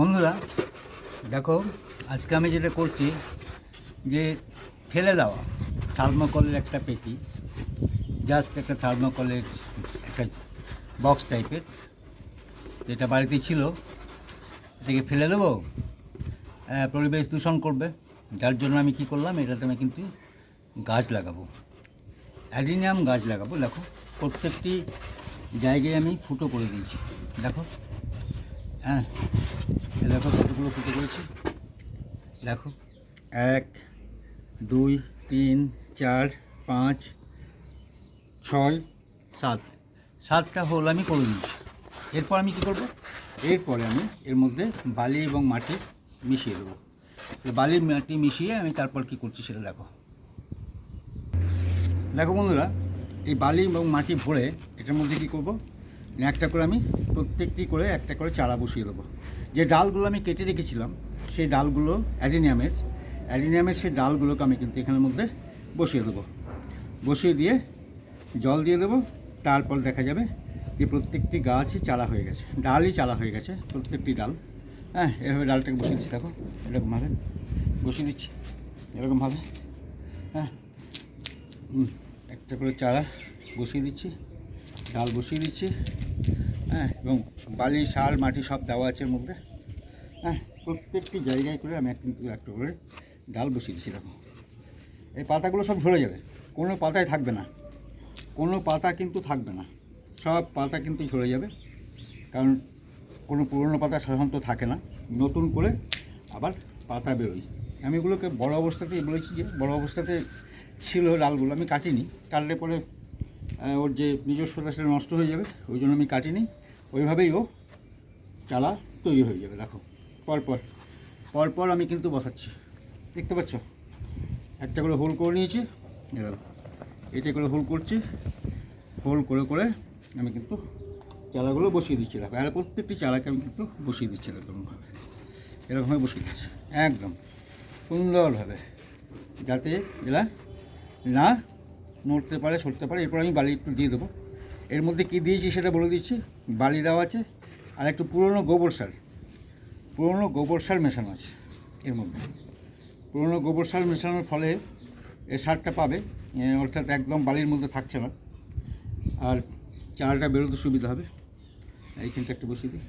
বন্ধুরা, দেখো, আজকে আমি যেটা করছি যে ফেলে দেওয়া থার্মোকলের একটা পেটি জাস্ট একটা থার্মোকলের একটা বক্স টাইপের যেটা বাড়িতে ছিল, এটাকে ফেলে দেবো। পরিবেশ দূষণ করবে। যার জন্য আমি কি করলাম, এটাতে আমি কিন্তু গাছ লাগাবো। অ্যাডিনিয়াম গাছ লাগাবো, দেখো, প্রত্যেকটি জায়গায় আমি ফুটো করে দিয়েছি, দেখো। হ্যাঁ দেখো কতগুলো ফুটো করেছি। দেখো, এক, দুই, তিন, চার, পাঁচ, ছয়, সাত। সাতটা হোল আমি করে দিয়েছি এরপর আমি কী করব? এরপরে আমি এর মধ্যে বালি এবং মাটি মিশিয়ে দেবো। তো বালি মাটি মিশিয়ে আমি তারপর কি করছি সেটা দেখো। দেখো বন্ধুরা, এই বালি এবং মাটি ভরে এটার মধ্যে কী করব? একটা করে আমি প্রত্যেকটি করে একটা করে চারা বসিয়ে দেবো। যে ডালগুলো আমি কেটে রেখেছিলাম, সেই ডালগুলো অ্যাডিনিয়ামের অ্যাডিনিয়ামের সেই ডালগুলোকে আমি কিন্তু এখানের মধ্যে বসিয়ে দেবো। বসিয়ে দিয়ে জল দিয়ে দেবো, তারপর দেখা যাবে যে প্রত্যেকটি গাছই চারা হয়ে গেছে, ডালই চারা হয়ে গেছে, প্রত্যেকটি ডাল। হ্যাঁ এভাবে ডালটাকে বসিয়ে দিচ্ছি, দেখো, এরকমভাবে বসিয়ে দিচ্ছি, এরকমভাবে। হ্যাঁ একটা করে চারা বসিয়ে দিচ্ছি। ডাল বসিয়ে দিচ্ছি। হ্যাঁ এবং বালি সার মাটি সব দেওয়া আছে মধ্যে। হ্যাঁ প্রত্যেকটি জায়গায় করে আমি একটা একটা করে ডাল বসিয়ে দিচ্ছি, দেখো। এই পাতাগুলো সব ঝরে যাবে। কোনো পাতায় থাকবে না। কোনো পাতা কিন্তু থাকবে না। সব পাতা কিন্তু ঝরে যাবে। কারণ কোনো পুরনো পাতা সাধারণত থাকে না। নতুন করে আবার পাতা বেরোয়। আমি এগুলোকে বড় অবস্থাতেই বলেছি যে, বড় অবস্থাতে ছিল ডালগুলো, আমি কাটিনি। কাটলে পরে ওর যে নিজস্বতা সেটা নষ্ট হয়ে যাবে, ওই জন্য আমি কাটিনি। ওইভাবেই ও চালা তৈরি হয়ে যাবে, দেখো। পরপর পরপর আমি কিন্তু বসাচ্ছি। দেখতে পাচ্ছ? একটা করে হোল করে নিয়েছি। দেখো। এটা করে হোল করছি। হোল করে করে আমি কিন্তু চারাগুলো বসিয়ে দিচ্ছি। দেখো, আর প্রত্যেকটি চারাকে আমি কিন্তু বসিয়ে দিচ্ছি এরকমভাবে এরকমভাবে বসিয়ে দিচ্ছি। একদম সুন্দরভাবে, যাতে এরা না নড়তে পারে, সরতে পারে, এরপর আমি বালি একটু দিয়ে দেবো। এর মধ্যে কী দিয়েছি সেটা বলে দিচ্ছি। বালি দেওয়া আছে, আর একটু পুরনো গোবর সার। পুরনো গোবর সার মেশানো আছে এর মধ্যে। পুরনো গোবর সার মেশানোর ফলে এ সারটা পাবে অর্থাৎ একদম বালির মধ্যে থাকছে না। আর চারাটা বেরোতে সুবিধা হবে। এইখানটা একটু বসিয়ে দিই।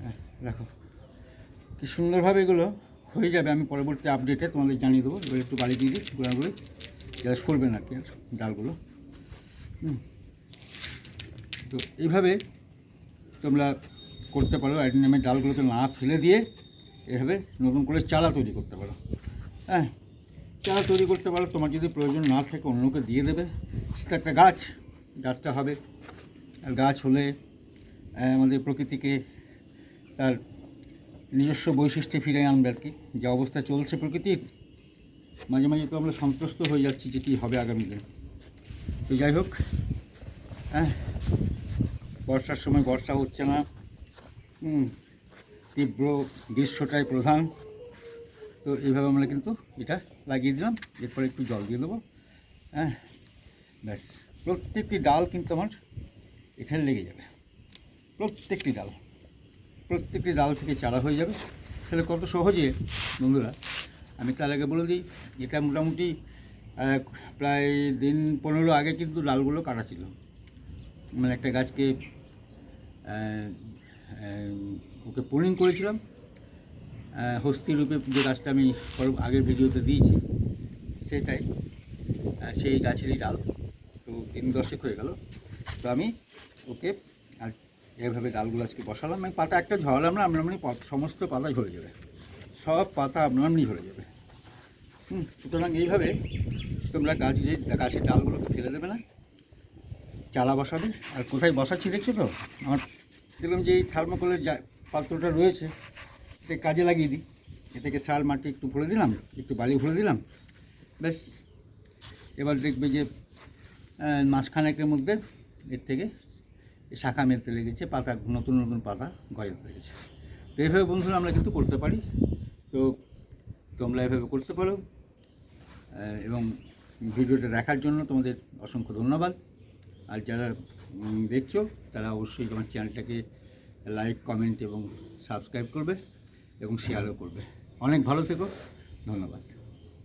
হ্যাঁ রাখো। কি সুন্দরভাবে এগুলো হয়ে যাবে, আমি পরবর্তী আপডেটে তোমাদের জানিয়ে দেবো। এবার একটু বাড়ি দিয়ে দিই গোড়াগুলো যারা সরবে না কি ডালগুলো? তো এইভাবে তোমরা করতে পারো অ্যাডিনামের ডালগুলোকে না ফেলে দিয়ে এভাবে নতুন করে চারা তৈরি করতে পারো। হ্যাঁ চারা তৈরি করতে পারো, তোমার যদি প্রয়োজন না থাকে অন্যকে দিয়ে দেবে। সেটা একটা গাছ, গাছটা হবে। আর গাছ হলে আমাদের প্রকৃতিকে তার নিজস্ব বৈশিষ্ট্যে ফিরে আনবে আর কি। যে অবস্থা চলছে প্রকৃতির মাঝে মাঝে তো আমরা সন্তুষ্ট হয়ে যাচ্ছি যে কী হবে আগামী দিনে তো যাই হোক হ্যাঁ বর্ষার সময় বর্ষা হচ্ছে না। তীব্র গ্রীষ্মটাই প্রধান। তো এইভাবে আমরা কিন্তু এটা লাগিয়ে দিলাম। এরপরে একটু জল দিয়ে দেবো। হ্যাঁ ব্যাস, প্রত্যেকটি ডাল কিন্তু আমার এখানে লেগে যাবে। প্রত্যেকটি ডাল প্রত্যেকটি ডাল থেকে চারা হয়ে যাবে। তাহলে কত সহজে, বন্ধুরা আমি তার আগে বলে দিই এটা মোটামুটি প্রায় দিন পনেরো আগে কিন্তু ডালগুলো কাটা ছিল। মানে একটা গাছকে ওকে পোলিং করেছিলাম। হস্তি রূপে যে গাছটা আমি আগের ভিডিওতে দিয়েছি, সেটাই সেই গাছেরই ডাল। তো দিন দশেক হয়ে গেল। তো আমি ওকে আর এভাবে ডালগুলো আজকে বসালাম। আমি পাতা একটা ঝরালাম না, আমরা মানে সমস্ত পাতা ঝরে যাবে। সব পাতা আপনার এমনি ঝরে যাবে। হুম সুতরাং এইভাবে তোমরা গাছ যে গাছের ডালগুলোকে ফেলে দেবে না চালা বসাবে। আর কোথায় বসাচ্ছি দেখছ তো? আমার দেখলাম যে এই থার্মোকলের যা পাত্রটা রয়েছে এটা কাজে লাগিয়ে দিই। এটাকে সার মাটি একটু ভরে দিলাম একটু বালি ভরে দিলাম। ব্যাস এবার দেখবে যে আহ, মাসখানেকের মধ্যে এর থেকে শাখা মেলতে লেগেছে পাতা নতুন নতুন পাতা গজাতে লেগেছে। তো এইভাবে বন্ধুরা আমরা কিন্তু করতে পারি। তো তোমরা এভাবে করতে পারো। এবং ভিডিওটা দেখার জন্য তোমাদের অসংখ্য ধন্যবাদ। আর যারা দেখছ, তারা অবশ্যই তোমার চ্যানেলটাকে লাইক, কমেন্ট এবং সাবস্ক্রাইব করবে এবং শেয়ারও করবে। অনেক ভালো থেকো। ধন্যবাদ।